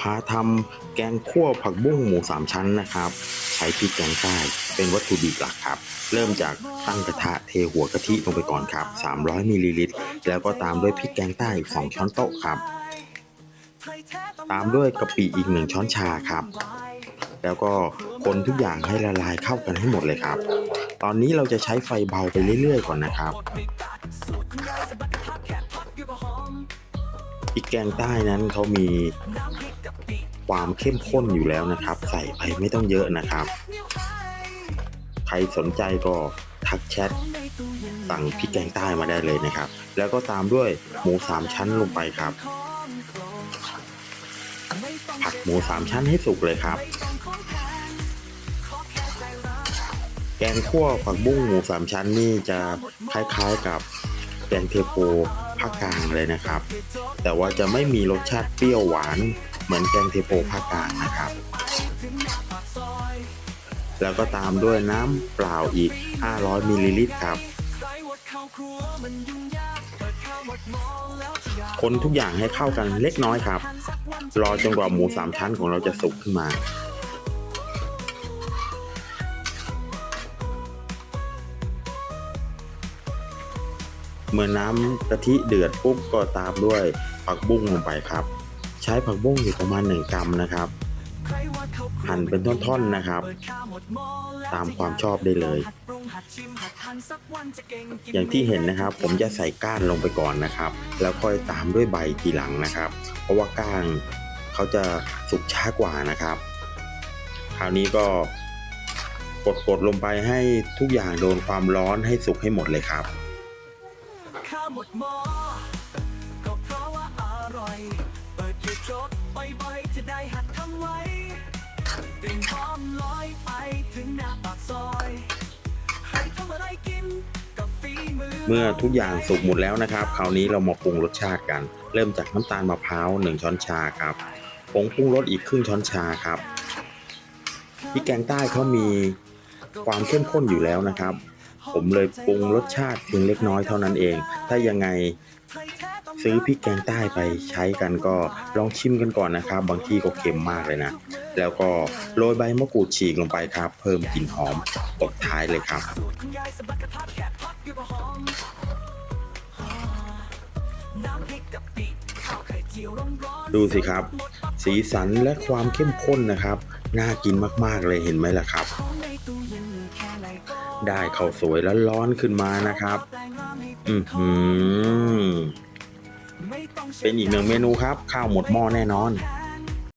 พาทำแกงคั่วผักบุ้งหมูสามชั้นนะครับ ใช้พริกแกงใต้เป็นวัตถุดิบหลักครับ เริ่มจากตั้งกระทะเทหัวกะทิลงไปก่อนครับ 300มิลลิลิตรแล้วก็ตามด้วยพริกแกงใต้อีก2ช้อนโต๊ะครับ ตามด้วยกะปิอีก 1 ช้อนชาครับ แล้วก็คนทุกอย่างให้ละลายเข้ากันให้หมดเลยครับ ตอนนี้เราจะใช้ไฟเบาไปเรื่อยๆ ก่อนนะครับพริกแกงใต้นั้นเขามี ความเข้มข้นอยู่แล้วนะครับ ใส่ไปไม่ต้องเยอะนะครับ ใครสนใจก็ทักแชทสั่งพริกแกงใต้มาได้เลยนะครับ แล้วก็ตามด้วยหมูสามชั้นลงไปครับ ผัดหมูสามชั้นให้สุกเลยครับ แกงคั่วผักบุ้งหมูสามชั้นนี่จะคล้ายๆกับแกงเทโพภาคกลางเลยนะครับ แต่ว่าจะไม่มีรสชาติเปรี้ยวหวาน เหมือนแกงเทโพภาคกลางนะครับ แล้วก็ตามด้วยน้ำเปล่าอีก 500มิลลิลิตรครับ คนทุกอย่างให้เข้ากันเล็กน้อยครับ รอจนกว่าหมูสามชั้นของเราจะสุกขึ้นมาเมื่อน้ำกะทิเดือดปุ๊บก็ตามด้วยผักบุ้งลงไปครับ ใช้ผักบุ้งอยู่ประมาณ 1 กรัมนะครับ หั่นเป็นท่อนๆนะครับ ตามความชอบได้เลย อย่างที่เห็นนะครับ ผมจะใส่ก้านลงไปก่อนนะครับ แล้วค่อยตามด้วยใบทีหลังนะครับ เพราะว่าก้านเขาจะสุกช้ากว่านะครับ คราวนี้ก็กดๆลงไปให้ทุกอย่างโดนความร้อนให้สุกให้หมดเลยครับ ปิดบ่อยๆจะได้หัดทำไว้กลิ่นหอมลอยไปถึงหน้าปากซอยใครทำอะไรกินกับฝีมือ เมื่อทุกอย่างสุกหมดแล้วนะครับ คราวนี้เรามาปรุงรสชาติกัน เริ่มจากน้ำตาลมะพร้าว1ช้อนชาครับผงปรุงรสอีกครึ่งช้อนชาครับพริกแกงใต้เขามีความเข้มข้นอยู่แล้วนะครับ ผมเลยปรุงรสชาติเพียงเล็กน้อยเท่านั้นเอง ถ้ายังไง ซื้อพริกแกงใต้ไปใช้กันก็ลองชิมกันก่อนนะครับ บางที่ก็เค็มมากเลยนะ แล้วก็โรยใบมะกรูดฉีกลงไปครับ เพิ่มกลิ่นหอมตบท้ายเลยครับดูสิครับ สีสันและความเข้มข้นนะครับ น่ากินมากๆเลยเห็นไหมล่ะครับ ได้ข้าวสวยแล้วร้อนขึ้นมานะครับ อือหือ เป็นอีกหนึ่งเมนูครับ ข้าวหมดหม้อแน่นอน